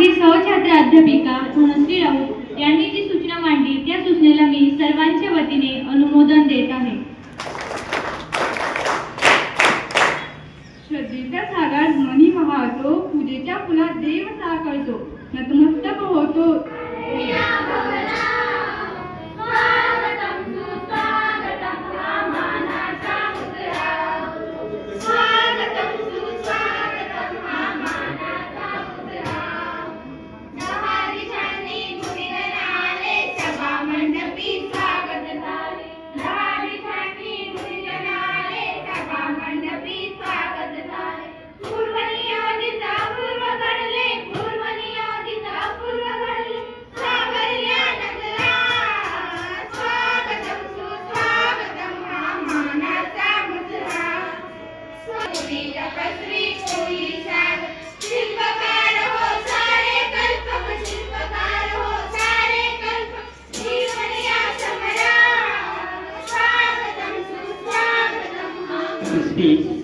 प्राध्यापिका धनश्री राऊत यांनी जी सूचना मांडली त्या सूचनेला मी सर्वांच्या वतीने अनुमोदन देत आहे. श्रद्धेच्या सागात मनी वाहतो पूजेच्या फुलात देव साकळतो नतमस्तक होतो.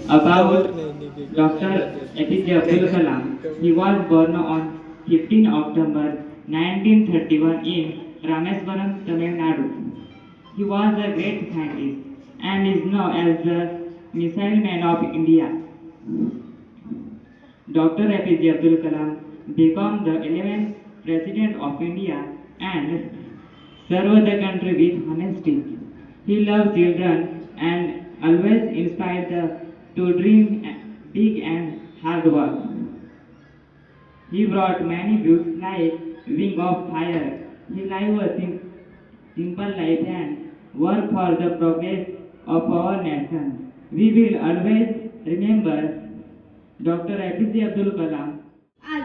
About Dr. APJ Abdul Kalam. He was born on 15 October 1931 in Rameswaram, Tamil Nadu. He was a great scientist and is known as the missile man of India. Dr. APJ Abdul Kalam became the 11th President of India and served the country with honesty. He loved children and always inspired the to dream big and hard work. He brought many books like Wing of Fire. Lived a sim- simple life and worked for the progress of our nation. We will always remember Dr. APJ Abdul Kalam. आज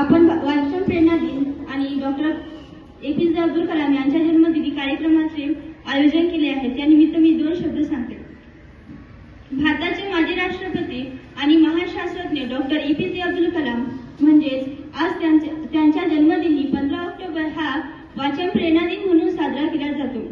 आपण वाचन प्रेरणा दिन आणि doctor A P J Abdul Kalam यांच्या जन्मदिनी कार्यक्रमाचे आयोजन केले आहे. त्यानिमित्त मी दोन शब्द सांगते. भारताचे माजी राष्ट्रपती आणि महान शास्त्रज्ञ doctor A P J Abdul Kalam म्हणजेच आज त्यांच्या त्यांच्या जन्मदिनी पंधरा ऑक्टोबर हा वाचन प्रेरणा दिन म्हणून साजरा केला जातो.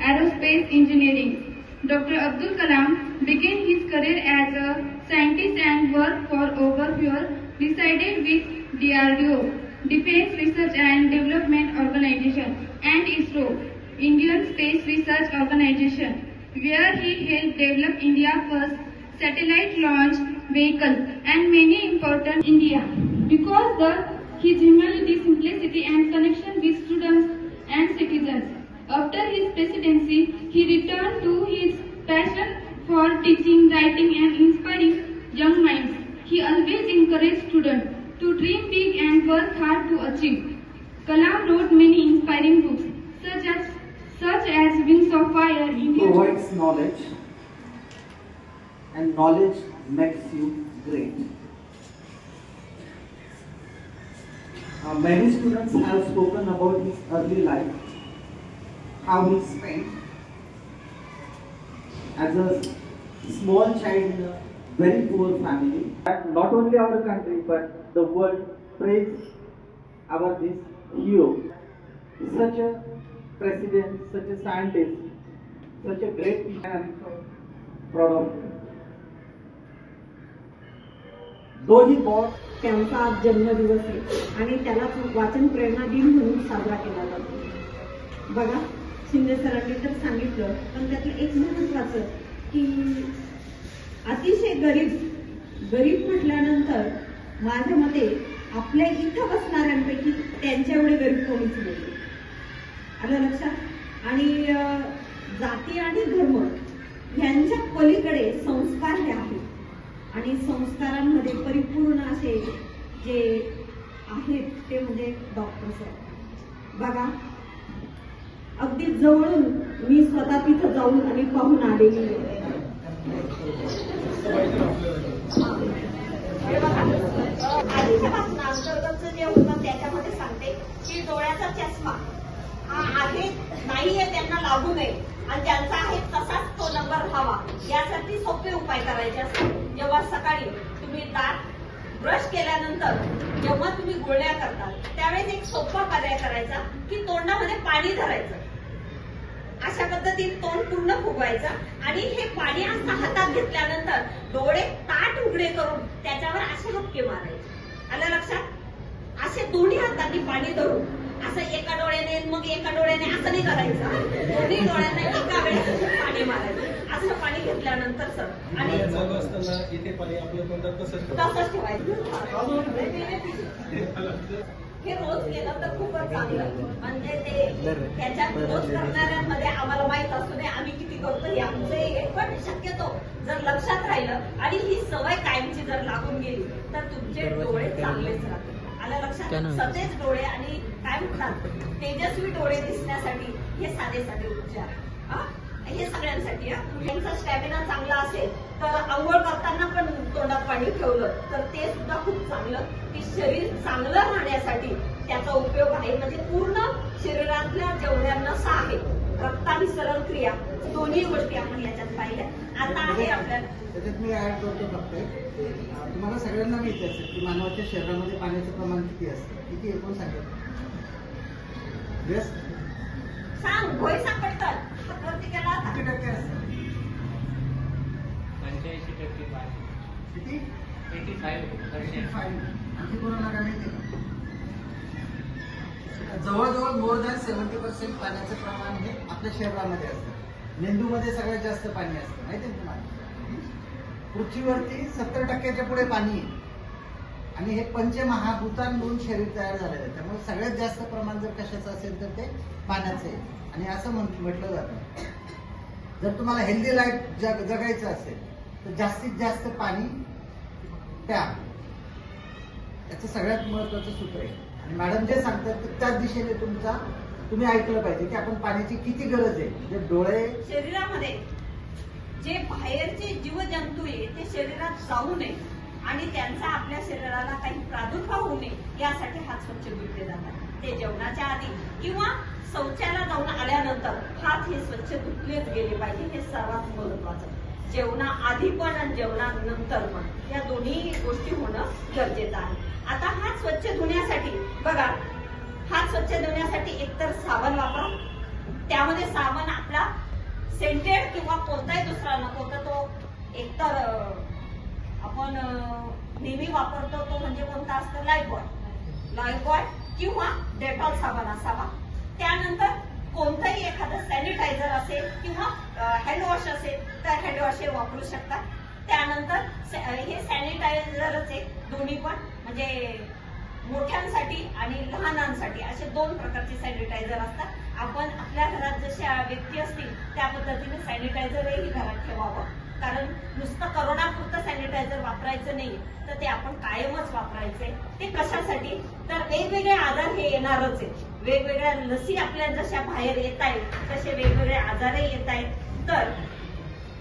Aerospace engineering. Dr. Abdul Kalam began his career as a scientist and worked for over four decided with DRDO, Defense Research and Development Organization, and ISRO, Indian Space Research Organization, where he helped develop India's first satellite launch vehicle and many important India. Because the his humility, simplicity, and connection with students and citizens. After his presidency, he returned to his passion for teaching, writing, and inspiring young minds. He always encouraged students to dream big and work hard to achieve. Kalam wrote many inspiring books, such as such as Wings of Fire, Indian provides knowledge and knowledge makes you great. Uh, many students have spoken about his early life, how we spend as a small child in a very poor family. And not only our country but the world praise our this hero. Such a president, such a scientist, such a great man. Proud of him. Though he bought त्यांचा आज जन्मदिवस आहे आणि त्याला वाचन प्रेरणा दिन म्हणून साजरा केला जातो बघा शिंदे सरांनी तर सांगितलं पण त्यातलं एक महत्वाचं की अतिशय गरीब गरीब म्हटल्यानंतर माझ्या मते आपल्या इथं बसणाऱ्यांपैकी त्यांच्या एवढे गरीब कोणीच नाही. आलं लक्षात? आणि जाती आणि धर्म यांच्या पलीकडे संस्कार हे आहेत. आणि संस्कारांमध्ये परिपूर्ण असे जे आहेत ते म्हणजे डॉक्टर साहेब. बघा अगदी जवळून मी स्वतः तिथं जाऊन आणि पाहून आलेली आहे. आधीच्या पासून अंतर्गतचं जे होतं त्याच्यामध्ये सांगते की डोळ्याचा चष्मा हा आहे नाहीये त्यांना लागू नये आणि ज्यांचा आहे तसाच तो नंबर हवा यासाठी सोपे उपाय करायचे असतात जेव्हा सकाळी तुम्ही दात ब्रश केल्यानंतर जेव्हा तुम्ही गोळ्या करता त्यावेळेस एक सोपा पर्याय करायचा की तोंडामध्ये पाणी धरायचं अशा पद्धतीने तोंड पूर्ण फुगवायचं आणि हे पाणी असं हातात घेतल्यानंतर डोळे ताट उघडे करून त्याच्यावर असे हक्के मारायचे. आलं लक्षात? असे दोन्ही हातांनी पाणी धरून असं एका डोळ्याने मग एका डोळ्याने असं नाही करायचं दोन्ही डोळ्याने एका वेळेस पाणी मारायचं. असं पाणी घेतल्यानंतर सर आणि तसंच ठेवायचं. हे रोज केलं तर खूपच चांगलं. म्हणजे ते त्याच्यात रोज करणाऱ्यांमध्ये आम्हाला माहीत असू नये आम्ही किती करतो हे आमचं हे पण शक्यतो जर लक्षात राहिलं आणि ही सवय कायमची जर लागून गेली तर तुमचे डोळे चांगलेच राहतील. आलं लक्षात? सतेज डोळे आणि काय म्हणतात तेजस्वी डोळे दिसण्यासाठी हे साधे साधे उपचार हा? सगळ्यांसाठी हा. यांचा स्टॅमिना चांगला असेल तर आंघोळ करताना पण तोंडात पाणी ठेवलं तर ते सुद्धा खूप चांगलं. की शरीर चांगलं राहण्यासाठी त्याचा उपयोग आहे. म्हणजे पूर्ण शरीरातल्या जेवढ्या नसा आहेत रक्ताभिसरण क्रिया दोन्ही गोष्टी आपण याच्यात पाहिल्या. आता आहे आपल्याला त्याच्यात मी ऍड करतो फक्त. तुम्हाला सगळ्यांना माहिती असेल की मानवाच्या शरीरामध्ये पाण्याचं प्रमाण किती असतं. किती एकूण येस सांग भोय सांग किती? Eighty five. Percent five. आणखी कोणाला काय माहिती का जवळजवळ मोर दॅन सेव्हन्टी पर्सेंट पाण्याचं प्रमाण हे आपल्या शरीरामध्ये असतं. मेंदूमध्ये सगळ्यात जास्त पाणी असतं. माहिती आहे तुम्हाला? पृथ्वीवरती सत्तर टक्क्याच्या पुढे पाणी आहे. आणि हे पंचमहाभूतांमधून शरीर तयार झालेलं आहे. त्यामुळे सगळ्यात जास्त प्रमाण जर कशाचं असेल तर ते पाण्याचं आहे. आणि असं म्हण- म्हटलं जातं. जर तुम्हाला हेल्दी लाईफ जग जगायचं असेल तर जास्तीत जास्त पाणी प्या. त्याचं सगळ्यात महत्वाचं सूत्र आहे. आणि मॅडम जे सांगतात तर त्याच दिशेने तुमचा तुम्ही ऐकलं पाहिजे की आपण पाण्याची किती गरज आहे. म्हणजे डोळे शरीरामध्ये जे बाहेरचे जीवजंतू आहे ते शरीरात जाऊ नये आणि त्यांचा आपल्या शरीराला काही प्रादुर्भाव होऊ नये यासाठी हात स्वच्छ धुतले जातात. ते जेवणाच्या आधी किंवा शौचाला जाऊन आल्यानंतर हात हे स्वच्छ धुतलेच गेले पाहिजे हे सर्वात महत्वाचं जेवणा आधी पण आणि जेवणानंतर पण. या दोन्ही गोष्टी होणं गरजेचं आहे. आता हात स्वच्छ धुण्यासाठी बघा हात स्वच्छ धुण्यासाठी एकतर साबण वापरा. त्यामध्ये साबण आपला सेंटेड किंवा कोणताही दुसरा नको तर तो एकतर आपण नेहमी वापरतो तो म्हणजे कोणता असतो? लाईफबॉय लाईफबॉय किंवा डेटॉल साबण असावा. त्यानंतर कोणतंही एखादं सॅनिटायझर असेल किंवा हँडवॉश असेल तर हँडवॉश हे वापरू शकतात त्यानंतर हे सॅनिटायझरच आहे दोन्ही पण म्हणजे मोठ्यांसाठी आणि लहानांसाठी असे दोन प्रकारचे सॅनिटायझर असतात. आपण आपल्या घरात जशा व्यक्ती असतील त्या पद्धतीने सॅनिटायझरही घरात ठेवावं. कारण नुसतं करोनापुरतं सॅनिटायझर वापरायचं नाही तर ते आपण कायमच वापरायचे. ते कशासाठी? तर वेगवेगळे आजार हे येणारच आहे वेगवेगळ्या लसी आपल्या जशा बाहेर येत आहेत तसे वेगवेगळे आजारही येत आहेत तर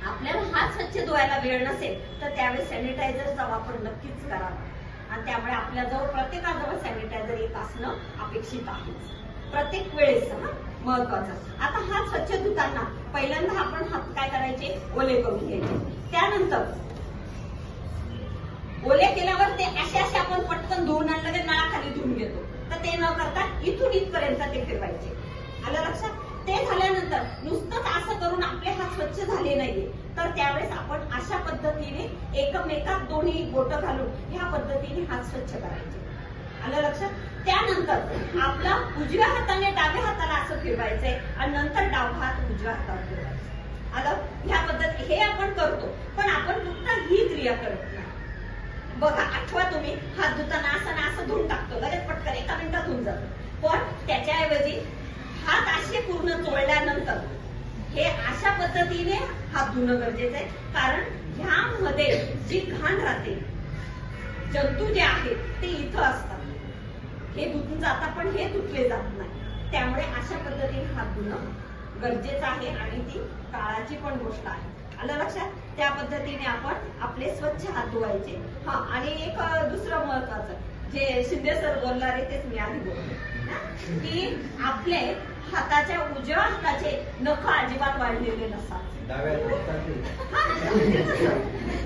आपल्याला हात स्वच्छ धुवायला वेळ नसेल तर त्यावेळेस सॅनिटायझरचा वापर नक्कीच करावा आणि त्यामुळे आपल्याजवळ प्रत्येकाजवळ सॅनिटायझर येत असणं अपेक्षित आहे. प्रत्येक वेळेस हा? महत्वाचं. आता हात स्वच्छ धुताना पहिल्यांदा आपण हात काय करायचे? ओले करून घ्यायचे. त्यानंतर ओले केल्यावर ते असे असे आपण पटकन धुवून आणलं ते नळाखाली धुवून घेतो. तर ते न करता इथून इथपर्यंत ते फिरवायचे. आलं लक्षात? ते झाल्यानंतर नुसतंच असं करून आपले हात स्वच्छ झाले नाहीये. तर त्यावेळेस आपण अशा पद्धतीने एकमेकात दोन्ही बोट घालून ह्या पद्धतीने हात स्वच्छ करायचे. आलं लक्षात? त्यानंतर आपला उजव्या हाताने डाव्या हाताला असं फिरवायचंय आणि नंतर डावा हात उजव्या हातावर फिरवायचा. आलं? ह्या पद्धत हे आपण करतो पण आपण फक्त ही क्रिया करत नाही. बघा आठवा तुम्ही हात धुताना असं ना असं धुवून टाकतो लगेच पटकन एका मिनिटात धुवून जातो. पण त्याच्याऐवजी हात असे पूर्ण चोळल्यानंतर हे अशा पद्धतीने हात धुणं गरजेचं आहे. कारण ह्यामध्ये जी घाण राहते जंतू जे आहेत ते इथं असतात. हे धुतून जातात पण हे धुतले जात नाही. त्यामुळे अशा पद्धतीने हात धुणं गरजेचं आहे आणि ती काळाची पण गोष्ट आहे. आलं लक्षात? त्या पद्धतीने आपण आपले स्वच्छ हात धुवायचे. हा आणि एक दुसरं महत्वाचं जे शिंदे सर बोलणार आहे तेच मी आधी बोलते? की आपले हाताच्या उजव्या हाताचे नख अजिबात वाढलेले नसतात.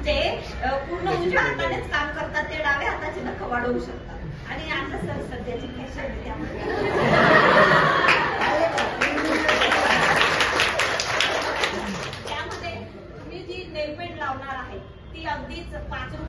ते पूर्ण उजव्या हातानेच काम करतात ते डाव्या हाताचे नख वाढवू शकतात. आणि आता सर सध्याची फॅशन त्यामध्ये. तुम्ही जी नेलपेंट लावणार आहे ती अगदीच पाच